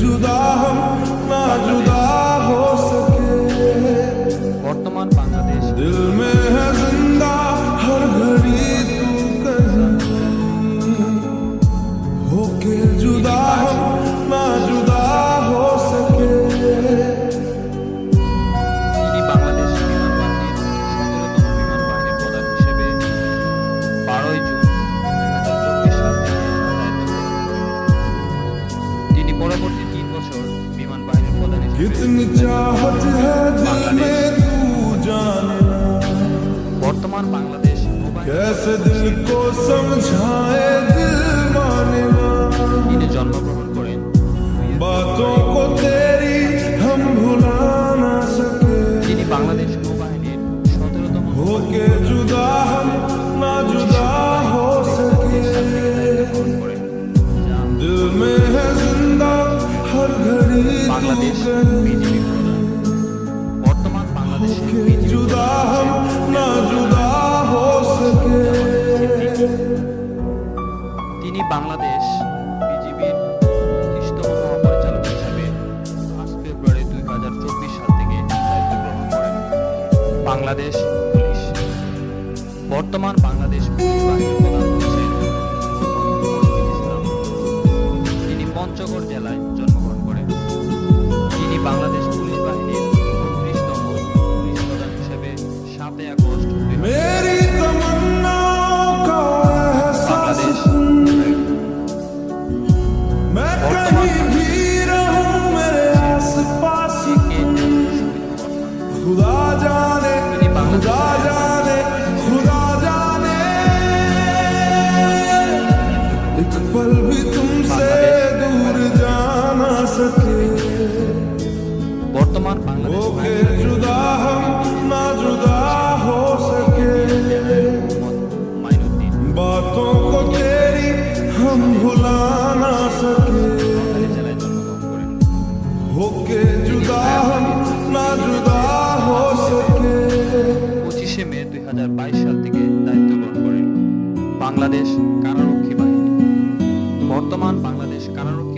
जुदा हम ना जुदा in the jar বর্তমান বাংলাদেশে তিনি বাংলাদেশ বিজিবির খ্রিস্টম মহাপরিচালক হিসাবে পাঁচ ফেব্রুয়ারি দুই হাজার চব্বিশ সাল থেকে দায়িত্ব গ্রহণ করেন। বাংলাদেশ পুলিশ। বর্তমান বাংলাদেশ পুলিশ বাহিনীর প্রধান হচ্ছেন তিনি পঞ্চগড় জেলায় জন্ম सातवें अगस्त मेरी तमन्ना का एहसास। मैं कहीं भी रहूँ मेरे आसपास खुदा जाने खुदा जाने खुदा जाने। एक पल भी तुमसे दूर जाना सके। वर्तमान বাংলাদেশ हम भुला ना सके होके जुदा हम ना जुदा हो सके পঁচিশে মে দুই হাজার বাইশ সাল থেকে দায়িত্ব গ্রহণ করেন বাংলাদেশ কারারক্ষী বাহিনী। বর্তমান বাংলাদেশ কারারক্ষী